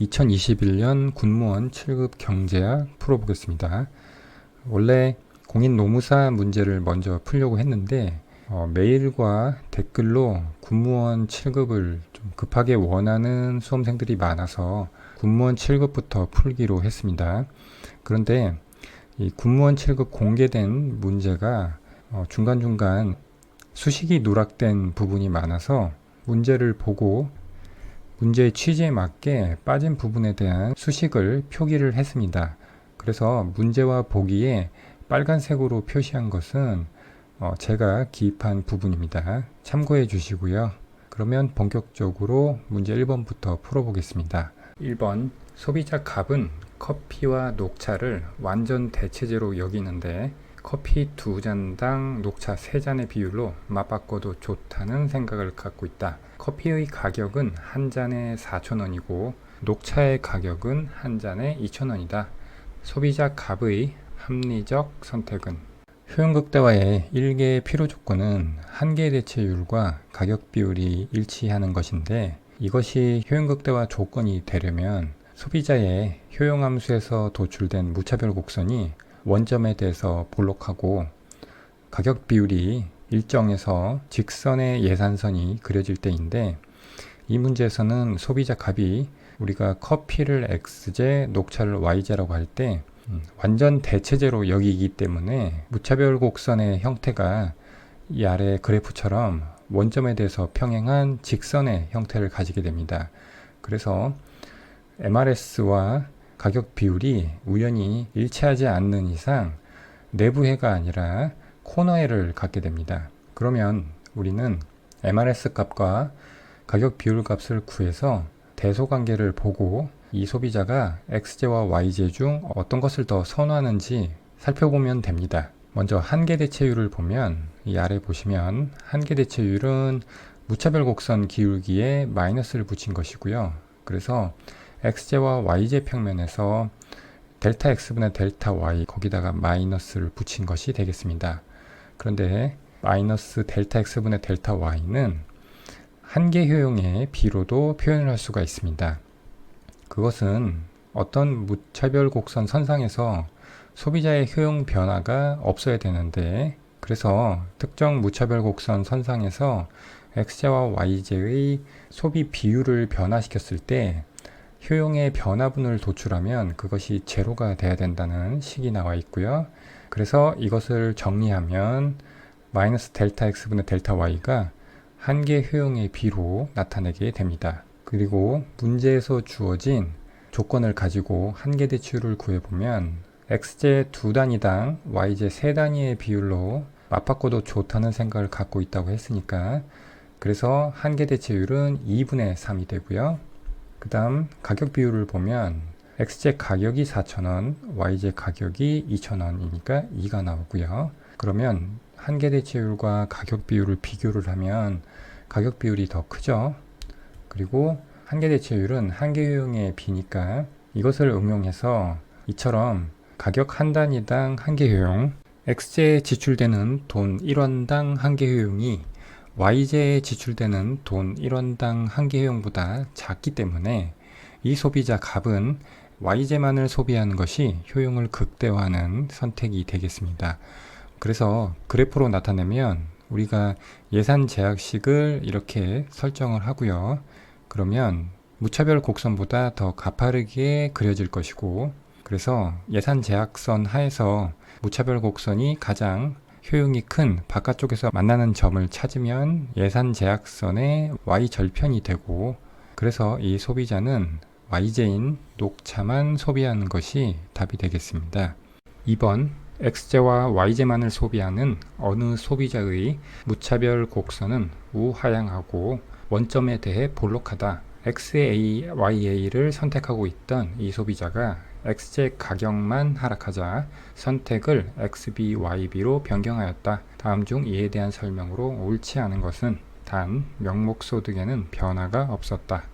2021년 군무원 7급 경제학 풀어보겠습니다. 원래 공인 노무사 문제를 먼저 풀려고 했는데 어, 메일과 댓글로 군무원 7급을 좀 급하게 원하는 수험생들이 많아서 군무원 7급부터 풀기로 했습니다. 그런데 이 군무원 7급 공개된 문제가 어, 중간중간 수식이 누락된 부분이 많아서 문제를 보고 문제의 취지에 맞게 빠진 부분에 대한 수식을 표기를 했습니다. 그래서 문제와 보기에 빨간색으로 표시한 것은 어, 제가 기입한 부분입니다. 참고해 주시고요. 그러면 본격적으로 문제 1번부터 풀어보겠습니다. 1번 소비자 값은 커피와 녹차를 완전 대체제로 여기는데 커피 두 잔당 녹차 세 잔의 비율로 맛바꿔도 좋다는 생각을 갖고 있다. 커피의 가격은 한 잔에 4,000원이고 녹차의 가격은 한 잔에 2,000원이다. 소비자 값의 합리적 선택은 효용극대화의 1개의 필요 조건은 한계 대체율과 가격 비율이 일치하는 것인데 이것이 효용극대화 조건이 되려면 소비자의 효용함수에서 도출된 무차별 곡선이 원점에 대해서 볼록하고 가격 비율이 일정에서 직선의 예산선이 그려질 때인데 이 문제에서는 소비자 값이 우리가 커피를 X제, 녹차를 Y제라고 할 때 완전 대체제로 여기기 때문에 무차별 곡선의 형태가 이 아래 그래프처럼 원점에 대해서 평행한 직선의 형태를 가지게 됩니다. 그래서 MRS와 가격 비율이 우연히 일치하지 않는 이상 내부해가 아니라 코너해를 갖게 됩니다. 그러면 우리는 MRS 값과 가격 비율 값을 구해서 대소 관계를 보고 이 소비자가 X제와 Y제 중 어떤 것을 더 선호하는지 살펴보면 됩니다. 먼저 한계 대체율을 보면 이 아래 보시면 한계 대체율은 무차별 곡선 기울기에 마이너스를 붙인 것이고요. 그래서 x제와 y제 평면에서 델타 x분의 델타 y 거기다가 마이너스를 붙인 것이 되겠습니다. 그런데 마이너스 델타 x분의 델타 y는 한계 효용의 비로도 표현을 할 수가 있습니다. 그것은 어떤 무차별 곡선 선상에서 소비자의 효용 변화가 없어야 되는데 그래서 특정 무차별 곡선 선상에서 x제와 y제의 소비 비율을 변화시켰을 때 효용의 변화분을 도출하면 그것이 제로가 돼야 된다는 식이 나와 있고요. 그래서 이것을 정리하면 마이너스 델타 x분의 델타 y가 한계 효용의 비로 나타내게 됩니다. 그리고 문제에서 주어진 조건을 가지고 한계 대출을 구해보면 x제 두 단위당 y제 세 단위의 비율로 맞바꿔도 좋다는 생각을 갖고 있다고 했으니까 그래서 한계 대체율은 2분의 3이 되고요. 그 다음 가격 비율을 보면 xj 가격이 4,000원, yj 가격이 2,000원이니까 2가 나오고요. 그러면 한계 대체율과 가격 비율을 비교를 하면 가격 비율이 더 크죠. 그리고 한계 대체율은 한계 효용의 비니까 이것을 응용해서 이처럼 가격 한 단위당 한계 효용, x제에 지출되는 돈 1원당 한계 효용이 Y제에 지출되는 돈 1원당 한계효용보다 작기 때문에 이 소비자 값은 Y제만을 소비하는 것이 효용을 극대화하는 선택이 되겠습니다. 그래서 그래프로 나타내면 우리가 예산 제약식을 이렇게 설정을 하고요. 그러면 무차별 곡선보다 더 가파르게 그려질 것이고 그래서 예산 제약선 하에서 무차별 곡선이 가장 효용이 큰 바깥쪽에서 만나는 점을 찾으면 예산 제약선의 y 절편이 되고 그래서 이 소비자는 y제인 녹차만 소비하는 것이 답이 되겠습니다. 2번 x제와 y제만을 소비하는 어느 소비자의 무차별 곡선은 우하향하고 원점에 대해 볼록하다. XA, YA를 선택하고 있던 이 소비자가 XJ 가격만 하락하자 선택을 XB, YB로 변경하였다. 다음 중 이에 대한 설명으로 옳지 않은 것은 단 명목 소득에는 변화가 없었다.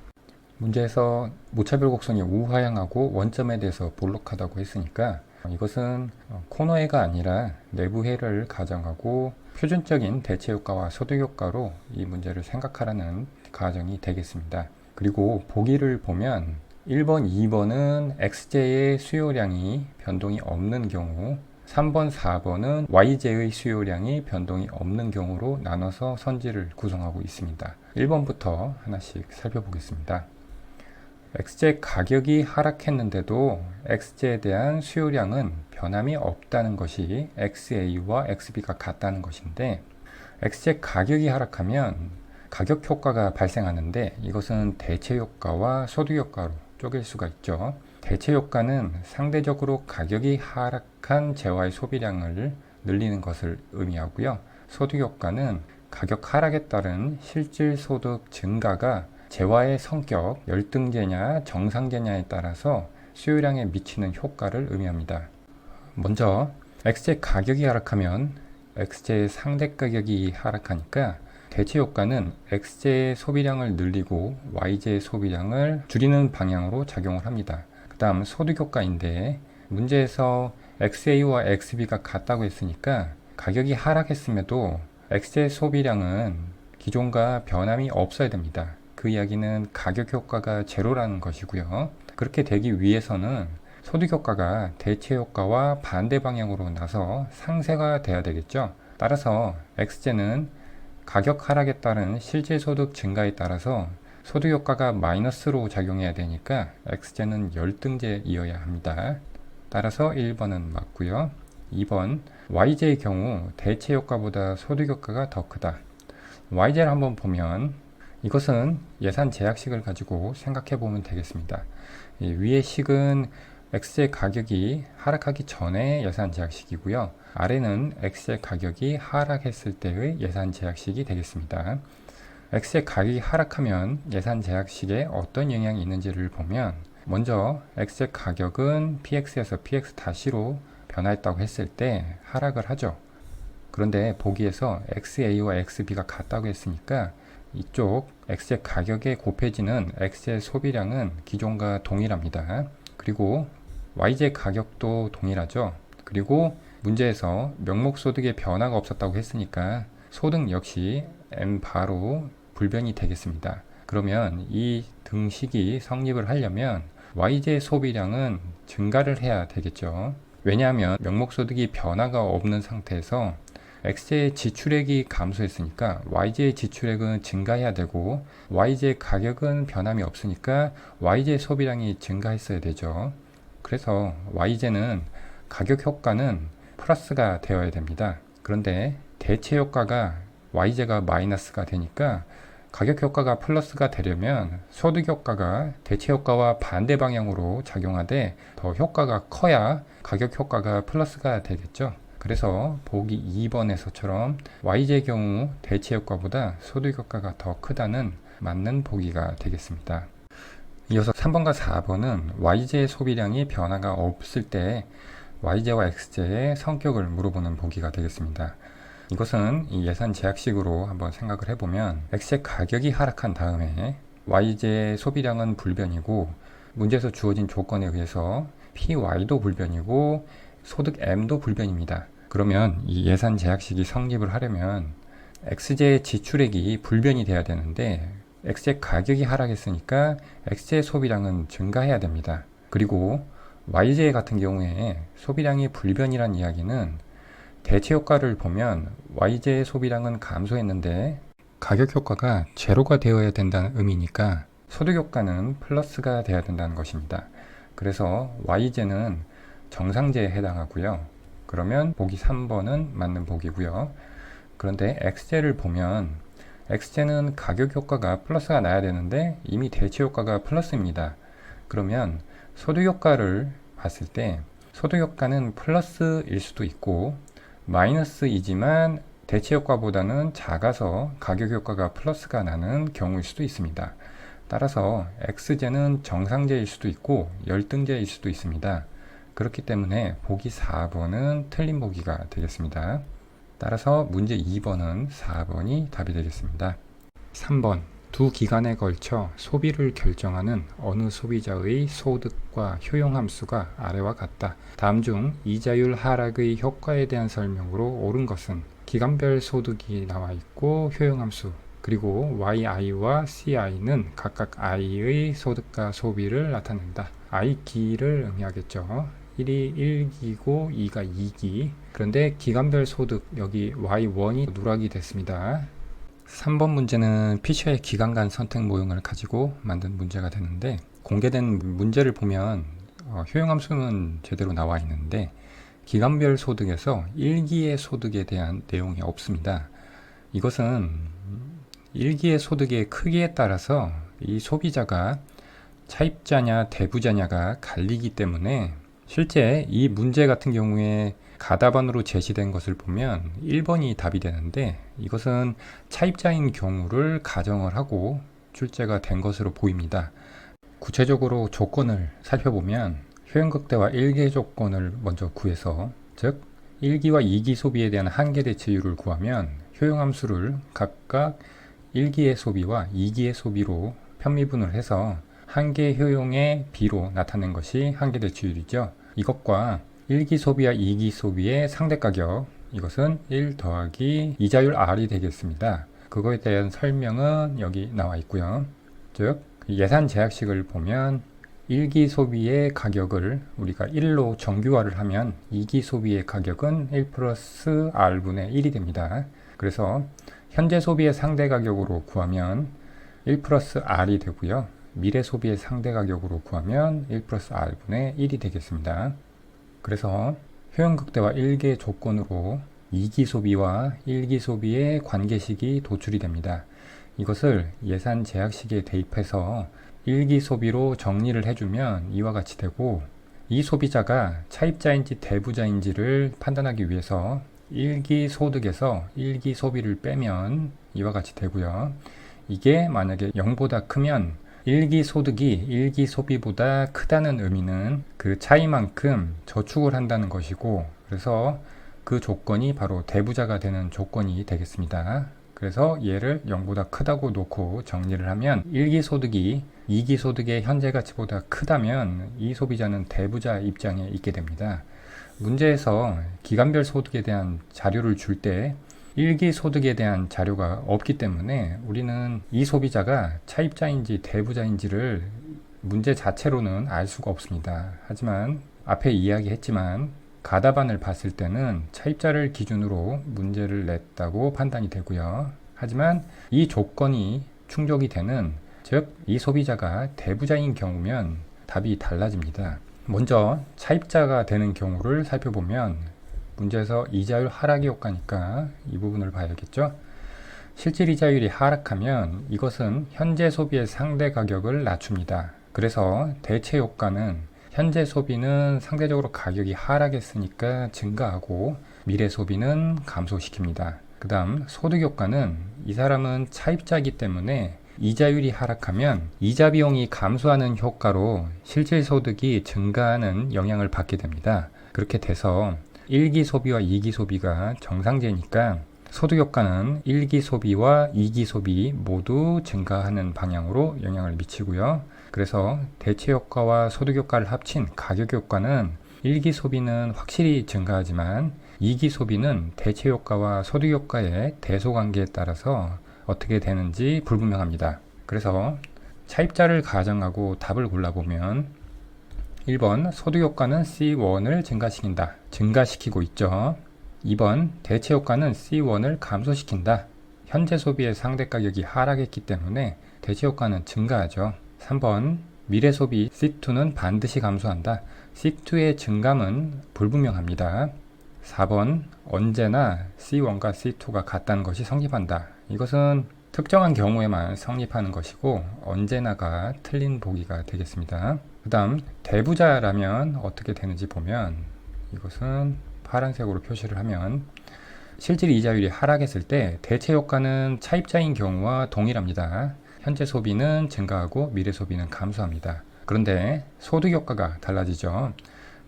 문제에서 무차별 곡선이 우하향하고 원점에 대해서 볼록하다고 했으니까 이것은 코너해가 아니라 내부해를 가정하고 표준적인 대체 효과와 소득 효과로 이 문제를 생각하라는 가정이 되겠습니다. 그리고 보기를 보면 1번, 2번은 XJ의 수요량이 변동이 없는 경우 3번, 4번은 YJ의 수요량이 변동이 없는 경우로 나눠서 선지를 구성하고 있습니다. 1번부터 하나씩 살펴보겠습니다. XJ 가격이 하락했는데도 XJ에 대한 수요량은 변함이 없다는 것이 XA와 XB가 같다는 것인데 XJ 가격이 하락하면 가격 효과가 발생하는데 이것은 대체 효과와 소득 효과로 쪼갤 수가 있죠. 대체 효과는 상대적으로 가격이 하락한 재화의 소비량을 늘리는 것을 의미하고요. 소득 효과는 가격 하락에 따른 실질 소득 증가가 재화의 성격, 열등제냐 정상제냐에 따라서 수요량에 미치는 효과를 의미합니다. 먼저 XJ 가격이 하락하면 XJ 상대 가격이 하락하니까 대체 효과는 XJ의 소비량을 늘리고 YJ의 소비량을 줄이는 방향으로 작용을 합니다. 그 다음 소득 효과인데 문제에서 XA와 XB가 같다고 했으니까 가격이 하락했음에도 XJ 소비량은 기존과 변함이 없어야 됩니다. 그 이야기는 가격 효과가 제로라는 것이고요. 그렇게 되기 위해서는 소득 효과가 대체 효과와 반대 방향으로 나서 상쇄가 돼야 되겠죠. 따라서 XJ는 가격 하락에 따른 실제 소득 증가에 따라서 소득 효과가 마이너스로 작용해야 되니까 X제는 열등제이어야 합니다. 따라서 1번은 맞고요. 2번 YJ의 경우 대체 효과보다 소득 효과가 더 크다. YJ를 한번 보면 이것은 예산 제약식을 가지고 생각해 보면 되겠습니다. 위의 식은 X의 가격이 하락하기 전에 예산 제약식이고요. 아래는 X의 가격이 하락했을 때의 예산 제약식이 되겠습니다. X의 가격이 하락하면 예산 제약식에 어떤 영향이 있는지를 보면 먼저 X의 가격은 PX에서 PX-로 변화했다고 했을 때 하락을 하죠. 그런데 보기에서 XA와 XB가 같다고 했으니까 이쪽 X의 가격에 곱해지는 X의 소비량은 기존과 동일합니다. 그리고 YJ 가격도 동일하죠. 그리고 문제에서 명목 소득의 변화가 없었다고 했으니까 소득 역시 M 바로 불변이 되겠습니다. 그러면 이 등식이 성립을 하려면 YJ 소비량은 증가를 해야 되겠죠. 왜냐하면 명목 소득이 변화가 없는 상태에서 X의 지출액이 감소했으니까 YJ의 지출액은 증가해야 되고 YJ 가격은 변함이 없으니까 YJ 소비량이 증가했어야 되죠. 그래서 YJ는 가격 효과는 플러스가 되어야 됩니다. 그런데 대체 효과가 YJ가 마이너스가 되니까 가격 효과가 플러스가 되려면 소득 효과가 대체 효과와 반대 방향으로 작용하되 더 효과가 커야 가격 효과가 플러스가 되겠죠. 그래서 보기 2번에서처럼 YJ의 경우 대체 효과보다 소득 효과가 더 크다는 맞는 보기가 되겠습니다. 이어서 3번과 4번은 YJ의 소비량이 변화가 없을 때 YJ와 XJ의 성격을 물어보는 보기가 되겠습니다. 이것은 이 예산 제약식으로 한번 생각을 해보면 X의 가격이 하락한 다음에 YJ의 소비량은 불변이고 문제에서 주어진 조건에 의해서 PY도 불변이고 소득 M도 불변입니다. 그러면 이 예산 제약식이 성립을 하려면 XJ의 지출액이 불변이 돼야 되는데 X의 가격이 하락했으니까 X의 소비량은 증가해야 됩니다. 그리고 YJ 같은 경우에 소비량이 불변이란 이야기는 대체 효과를 보면 YJ의 소비량은 감소했는데 가격 효과가 제로가 되어야 된다는 의미니까 소득 효과는 플러스가 돼야 된다는 것입니다. 그래서 YJ는 정상제에 해당하고요. 그러면 보기 3번은 맞는 보기고요. 그런데 XJ를 보면 X제는 가격 효과가 플러스가 나야 되는데 이미 대체 효과가 플러스입니다. 그러면 소득 효과를 봤을 때 소득 효과는 플러스일 수도 있고 마이너스이지만 대체 효과보다는 작아서 가격 효과가 플러스가 나는 경우일 수도 있습니다. 따라서 X제는 정상제일 수도 있고 열등제일 수도 있습니다. 그렇기 때문에 보기 4번은 틀린 보기가 되겠습니다. 따라서 문제 2번은 4번이 답이 되겠습니다. 3번 두 기간에 걸쳐 소비를 결정하는 어느 소비자의 소득과 효용 함수가 아래와 같다. 다음 중 이자율 하락의 효과에 대한 설명으로 옳은 것은 기간별 소득이 나와 있고 효용 함수 그리고 yi와 ci는 각각 i의 소득과 소비를 나타낸다. i 기를 의미하겠죠. 1이 1기고 2가 2기. 그런데 기간별 소득 여기 y1이 누락이 됐습니다. 3번 문제는 피셔의 기간간 선택 모형을 가지고 만든 문제가 되는데 공개된 문제를 보면 어, 효용함수는 제대로 나와 있는데 기간별 소득에서 1기의 소득에 대한 내용이 없습니다. 이것은 1기의 소득의 크기에 따라서 이 소비자가 차입자냐 대부자냐가 갈리기 때문에 실제 이 문제 같은 경우에 가다반으로 제시된 것을 보면 1번이 답이 되는데 이것은 차입자인 경우를 가정을 하고 출제가 된 것으로 보입니다. 구체적으로 조건을 살펴보면 효용극대와 1개 조건을 먼저 구해서 즉 1기와 2기 소비에 대한 한계 대체율을 구하면 효용함수를 각각 1기의 소비와 2기의 소비로 편미분을 해서 한계 효용의 비로 나타낸 것이 한계 대체율이죠. 이것과 1기 소비와 2기 소비의 상대 가격 이것은 1 더하기 이자율 R이 되겠습니다. 그거에 대한 설명은 여기 나와 있고요. 즉 예산 제약식을 보면 1기 소비의 가격을 우리가 1로 정규화를 하면 2기 소비의 가격은 1 플러스 R분의 1이 됩니다. 그래서 현재 소비의 상대 가격으로 구하면 1 플러스 R이 되고요. 미래 소비의 상대 가격으로 구하면 1 플러스 R분의 1이 되겠습니다. 그래서 효용극대와 1개 조건으로 2기 소비와 1기 소비의 관계식이 도출이 됩니다. 이것을 예산 제약식에 대입해서 1기 소비로 정리를 해주면 이와 같이 되고 이 소비자가 차입자인지 대부자인지를 판단하기 위해서 1기 소득에서 1기 소비를 빼면 이와 같이 되고요. 이게 만약에 0보다 크면 1기 소득이 1기 소비보다 크다는 의미는 그 차이만큼 저축을 한다는 것이고 그래서 그 조건이 바로 대부자가 되는 조건이 되겠습니다. 그래서 얘를 0보다 크다고 놓고 정리를 하면 1기 소득이 2기 소득의 현재 가치보다 크다면 이 소비자는 대부자 입장에 있게 됩니다. 문제에서 기간별 소득에 대한 자료를 줄때 1기 소득에 대한 자료가 없기 때문에 우리는 이 소비자가 차입자인지 대부자인지를 문제 자체로는 알 수가 없습니다. 하지만 앞에 이야기했지만 가다반을 봤을 때는 차입자를 기준으로 문제를 냈다고 판단이 되고요. 하지만 이 조건이 충족이 되는 즉 이 소비자가 대부자인 경우면 답이 달라집니다. 먼저 차입자가 되는 경우를 살펴보면 문제에서 이자율 하락의 효과니까 이 부분을 봐야겠죠. 실질 이자율이 하락하면 이것은 현재 소비의 상대 가격을 낮춥니다. 그래서 대체 효과는 현재 소비는 상대적으로 가격이 하락했으니까 증가하고 미래 소비는 감소시킵니다. 그 다음 소득 효과는 이 사람은 차입자이기 때문에 이자율이 하락하면 이자 비용이 감소하는 효과로 실질 소득이 증가하는 영향을 받게 됩니다. 그렇게 돼서 1기 소비와 2기 소비가 정상제니까 소득 효과는 1기 소비와 2기 소비 모두 증가하는 방향으로 영향을 미치고요. 그래서 대체 효과와 소득 효과를 합친 가격 효과는 1기 소비는 확실히 증가하지만 2기 소비는 대체 효과와 소득 효과의 대소 관계에 따라서 어떻게 되는지 불분명합니다. 그래서 차입자를 가정하고 답을 골라보면 1번 소득 효과는 C1을 증가시킨다. 증가시키고 있죠. 2번 대체 효과는 C1을 감소시킨다. 현재 소비의 상대 가격이 하락했기 때문에 대체 효과는 증가하죠. 3번 미래 소비 C2는 반드시 감소한다. C2의 증감은 불분명합니다. 4번 언제나 C1과 C2가 같다는 것이 성립한다. 이것은 특정한 경우에만 성립하는 것이고 언제나가 틀린 보기가 되겠습니다. 그 다음 대부자라면 어떻게 되는지 보면 이것은 파란색으로 표시를 하면 실질 이자율이 하락했을 때 대체 효과는 차입자인 경우와 동일합니다. 현재 소비는 증가하고 미래 소비는 감소합니다. 그런데 소득 효과가 달라지죠.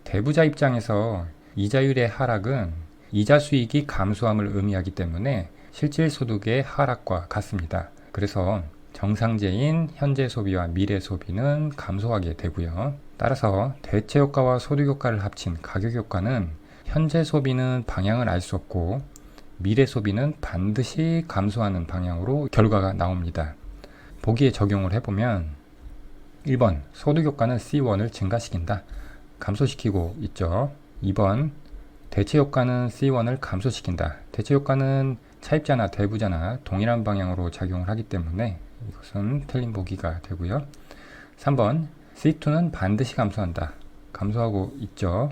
대부자 입장에서 이자율의 하락은 이자 수익이 감소함을 의미하기 때문에 실질 소득의 하락과 같습니다. 그래서 정상제인 현재 소비와 미래 소비는 감소하게 되고요. 따라서 대체 효과와 소득 효과를 합친 가격 효과는 현재 소비는 방향을 알 수 없고 미래 소비는 반드시 감소하는 방향으로 결과가 나옵니다. 보기에 적용을 해보면 1번 소득 효과는 C1을 증가시킨다. 감소시키고 있죠. 2번 대체 효과는 C1을 감소시킨다. 대체 효과는 차입자나 대부자나 동일한 방향으로 작용을 하기 때문에 이것은 틀린 보기가 되고요. 3번 C2는 반드시 감소한다. 감소하고 있죠.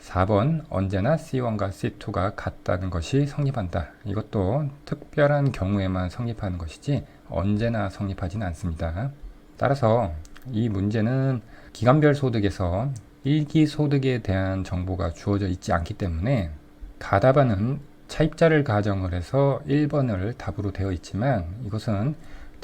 4번 언제나 C1과 C2가 같다는 것이 성립한다. 이것도 특별한 경우에만 성립하는 것이지 언제나 성립하지는 않습니다. 따라서 이 문제는 기간별 소득에서 일기 소득에 대한 정보가 주어져 있지 않기 때문에 가답안은 차입자를 가정을 해서 1번을 답으로 되어 있지만 이것은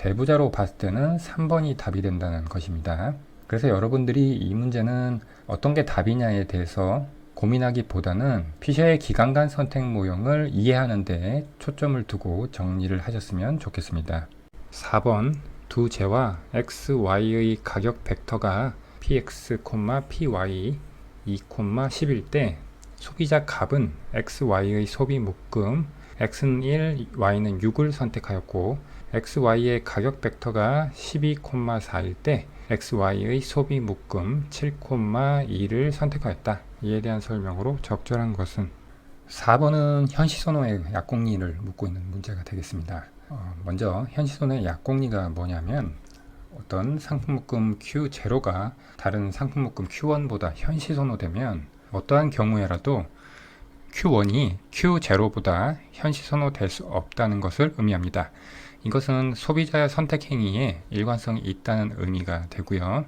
대부자로 봤을 때는 3번이 답이 된다는 것입니다. 그래서 여러분들이 이 문제는 어떤 게 답이냐에 대해서 고민하기보다는 피셔의 기간간 선택 모형을 이해하는 데 초점을 두고 정리를 하셨으면 좋겠습니다. 4번 두 재와 x, y의 가격 벡터가 px, py 2, 10일 때 소비자 값은 x, y의 소비 묶음 x는 1, y는 6을 선택하였고 x, y의 가격 벡터가 12,4일 때 x, y의 소비 묶음 7,2를 선택하였다. 이에 대한 설명으로 적절한 것은 4번은 현시선호의 약공리를 묻고 있는 문제가 되겠습니다. 어, 먼저 현시선호의 약공리가 뭐냐면 어떤 상품 묶음 Q0가 다른 상품 묶음 Q1보다 현시선호되면 어떠한 경우에라도 Q1이 Q0보다 현시 선호될 수 없다는 것을 의미합니다. 이것은 소비자의 선택 행위에 일관성이 있다는 의미가 되고요.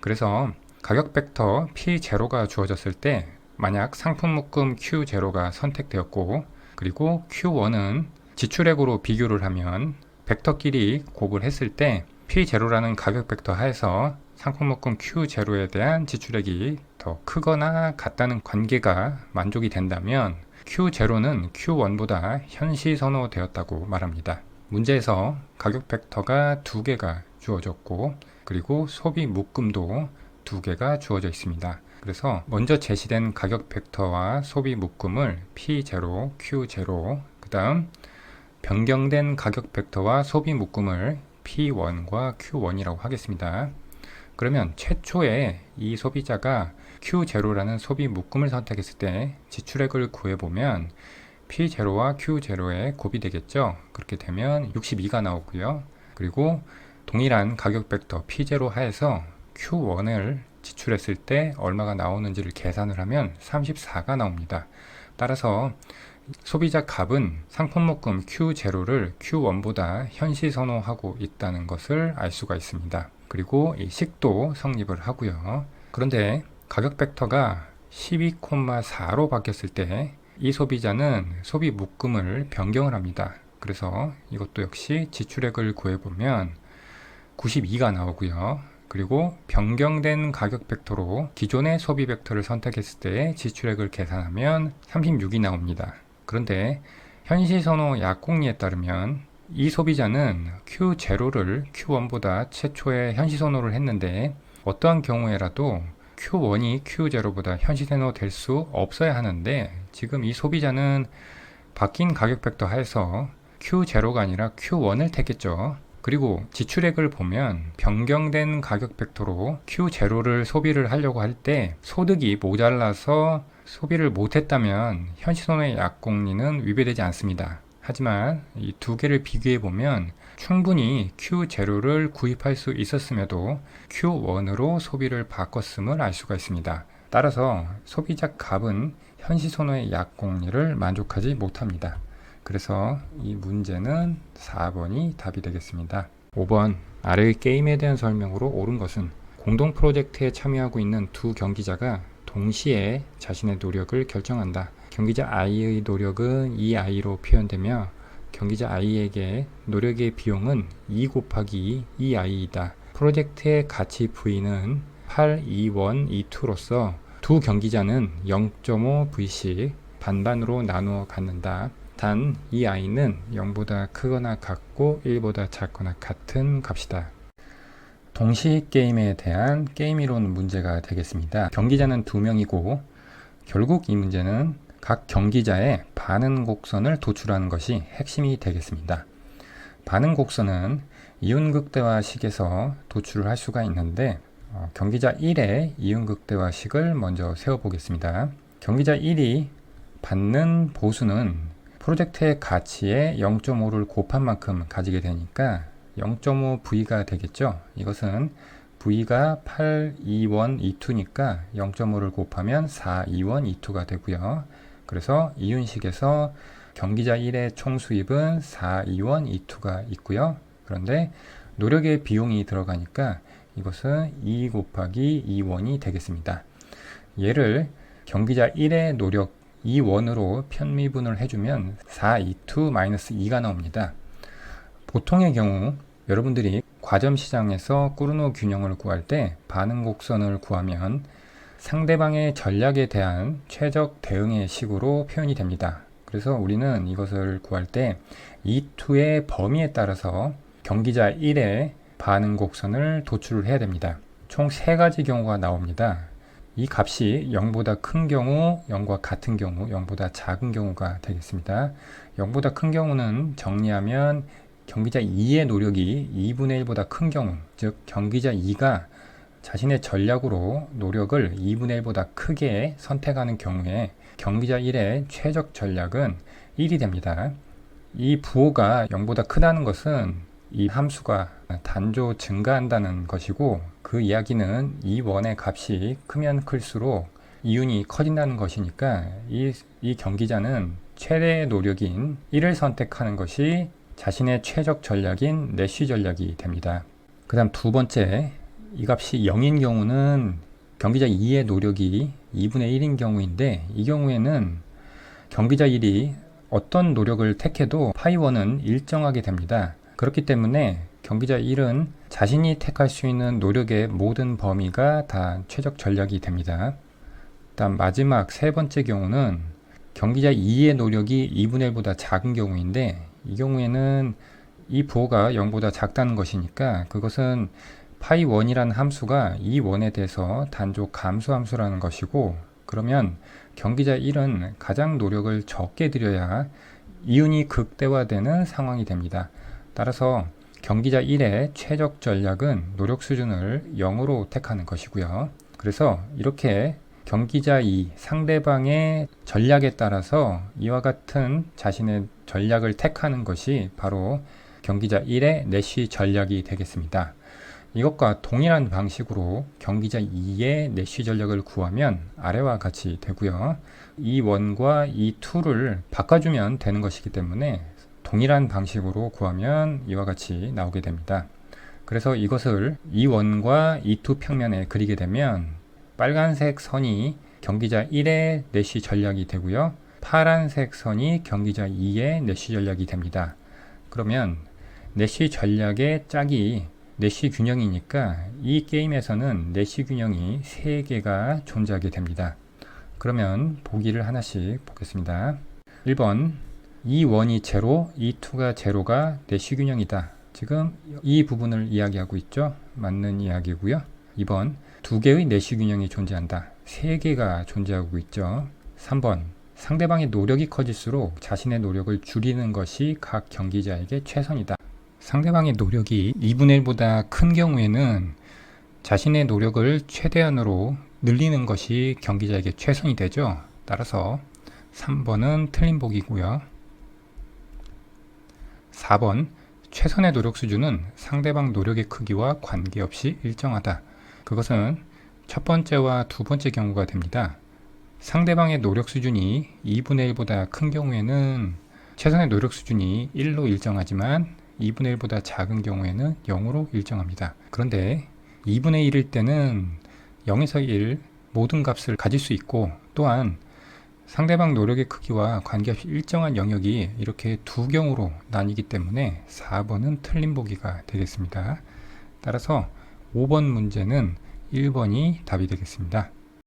그래서 가격 벡터 P0가 주어졌을 때 만약 상품 묶음 Q0가 선택되었고 그리고 Q1은 지출액으로 비교를 하면 벡터끼리 곱을 했을 때 P0라는 가격 벡터 하에서 상품 묶음 Q0에 대한 지출액이 더 크거나 같다는 관계가 만족이 된다면 Q0는 Q1보다 현시 선호되었다고 말합니다. 문제에서 가격 벡터가 두 개가 주어졌고 그리고 소비 묶음도 두 개가 주어져 있습니다. 그래서 먼저 제시된 가격 벡터와 소비 묶음을 P0, Q0, 그 다음 변경된 가격 벡터와 소비 묶음을 P1과 Q1이라고 하겠습니다. 그러면 최초에 이 소비자가 Q0라는 소비 묶음을 선택했을 때 지출액을 구해보면 P0와 Q0의 곱이 되겠죠. 그렇게 되면 62가 나오고요. 그리고 동일한 가격 벡터 P0 하에서 Q1을 지출했을 때 얼마가 나오는지를 계산을 하면 34가 나옵니다. 따라서 소비자 값은 상품 묶음 Q0를 Q1보다 현시 선호하고 있다는 것을 알 수가 있습니다. 그리고 이 식도 성립을 하고요. 그런데 가격 벡터가 12,4로 바뀌었을 때 이 소비자는 소비 묶음을 변경을 합니다. 그래서 이것도 역시 지출액을 구해보면 92가 나오고요. 그리고 변경된 가격 벡터로 기존의 소비 벡터를 선택했을 때 지출액을 계산하면 36이 나옵니다. 그런데 현시 선호 약공리에 따르면 이 소비자는 Q0를 Q1보다 최초에 현시 선호를 했는데 어떠한 경우에라도 Q1이 Q0보다 현시 선호 될 수 없어야 하는데 지금 이 소비자는 바뀐 가격 벡터 하에서 Q0가 아니라 Q1을 택했죠. 그리고 지출액을 보면 변경된 가격 벡터로 Q0를 소비를 하려고 할 때 소득이 모자라서 소비를 못했다면 현시선의 약공리는 위배되지 않습니다. 하지만 이 두 개를 비교해 보면 충분히 Q0를 구입할 수 있었음에도 Q1으로 소비를 바꿨음을 알 수가 있습니다. 따라서 소비자 값은 현시 선호의 약공리를 만족하지 못합니다. 그래서 이 문제는 4번이 답이 되겠습니다. 5번 아래의 게임에 대한 설명으로 옳은 것은 공동 프로젝트에 참여하고 있는 두 경기자가 동시에 자신의 노력을 결정한다. 경기자 I의 노력은 이 I로 표현되며 경기자 I에게 노력의 비용은 2 곱하기 2I이다. 프로젝트의 가치 V는 8, 2, 1, 2, 2로서 두 경기자는 0.5V씩 반반으로 나누어 갖는다. 단 이 i는 0보다 크거나 같고 1보다 작거나 같은 값이다. 동시 게임에 대한 게임 이론 문제가 되겠습니다. 경기자는 두 명이고 결국 이 문제는 각 경기자의 반응 곡선을 도출하는 것이 핵심이 되겠습니다. 반응 곡선은 이윤극대화식에서 도출을 할 수가 있는데 어, 경기자 1의 이윤극대화식을 먼저 세워보겠습니다. 경기자 1이 받는 보수는 프로젝트의 가치에 0.5를 곱한 만큼 가지게 되니까 0.5V가 되겠죠. 이것은 V가 8, 2원, 2투니까 0.5를 곱하면 4, 2원, 2투가 되고요. 그래서 이윤식에서 경기자 1의 총 수입은 4, 2원, 2투가 있고요. 그런데 노력의 비용이 들어가니까 이것은 2 곱하기 2원이 되겠습니다. 얘를 경기자 1의 노력 2원으로 편미분을 해주면 4, 2, 2 마이너스 2가 나옵니다. 보통의 경우 여러분들이 과점 시장에서 꾸르노 균형을 구할 때 반응 곡선을 구하면 상대방의 전략에 대한 최적 대응의 식으로 표현이 됩니다. 그래서 우리는 이것을 구할 때 E2의 범위에 따라서 경기자 1의 반응 곡선을 도출을 해야 됩니다. 총세 가지 경우가 나옵니다. 이 값이 0보다 큰 경우, 0과 같은 경우, 0보다 작은 경우가 되겠습니다. 0보다 큰 경우는 정리하면 경기자 2의 노력이 2분의 1보다 큰 경우, 즉 경기자 2가 자신의 전략으로 노력을 2분의 1보다 크게 선택하는 경우에 경기자 1의 최적 전략은 1이 됩니다. 이 부호가 0보다 크다는 것은 이 함수가 단조 증가한다는 것이고 그 이야기는 이 원의 값이 크면 클수록 이윤이 커진다는 것이니까 이, 이 경기자는 최대의 노력인 1을 선택하는 것이 자신의 최적 전략인 내쉬 전략이 됩니다. 그 다음 두 번째, 이 값이 0인 경우는 경기자 2의 노력이 2분의 1인 경우인데 이 경우에는 경기자 1이 어떤 노력을 택해도 파이1은 일정하게 됩니다. 그렇기 때문에 경기자 1은 자신이 택할 수 있는 노력의 모든 범위가 다 최적 전략이 됩니다. 다음 마지막 세 번째 경우는 경기자 2의 노력이 2분의 1보다 작은 경우인데 이 경우에는 이 부호가 0보다 작다는 것이니까 그것은 파이 1이라는 함수가 이 원에 대해서 단조 감수 함수라는 것이고 그러면 경기자 1은 가장 노력을 적게 들여야 이윤이 극대화되는 상황이 됩니다. 따라서 경기자 1의 최적 전략은 노력 수준을 0으로 택하는 것이고요. 그래서 이렇게 경기자 2 상대방의 전략에 따라서 이와 같은 자신의 전략을 택하는 것이 바로 경기자 1의 내쉬 전략이 되겠습니다. 이것과 동일한 방식으로 경기자 2의 내쉬 전략을 구하면 아래와 같이 되고요. 이 1과 이 2를 바꿔주면 되는 것이기 때문에 동일한 방식으로 구하면 이와 같이 나오게 됩니다. 그래서 이것을 E1과 E2 평면에 그리게 되면 빨간색 선이 경기자 1의 내시 전략이 되고요. 파란색 선이 경기자 2의 내시 전략이 됩니다. 그러면 내시 전략의 짝이 내시 균형이니까 이 게임에서는 내시 균형이 3개가 존재하게 됩니다. 그러면 보기를 하나씩 보겠습니다. 1번 이 원이 제로, 이 투가 제로가 내시 균형이다. 지금 이 부분을 이야기하고 있죠. 맞는 이야기고요. 2번 두 개의 내시 균형이 존재한다. 세 개가 존재하고 있죠. 3번 상대방의 노력이 커질수록 자신의 노력을 줄이는 것이 각 경기자에게 최선이다. 상대방의 노력이 2분의 1보다 큰 경우에는 자신의 노력을 최대한으로 늘리는 것이 경기자에게 최선이 되죠. 따라서 3번은 틀린 보기고요. 4번 최선의 노력 수준은 상대방 노력의 크기와 관계없이 일정하다. 그것은 첫 번째와 두 번째 경우가 됩니다. 상대방의 노력 수준이 2분의 1보다 큰 경우에는 최선의 노력 수준이 1로 일정하지만 2분의 1보다 작은 경우에는 0으로 일정합니다. 그런데 2분의 1일 때는 0에서 1 모든 값을 가질 수 있고 또한 상대방 노력의 크기와 관계없이 일정한 영역이 이렇게 두 경우로 나뉘기 때문에 4번은 틀린 보기가 되겠습니다. 따라서 5번 문제는 1번이 답이 되겠습니다.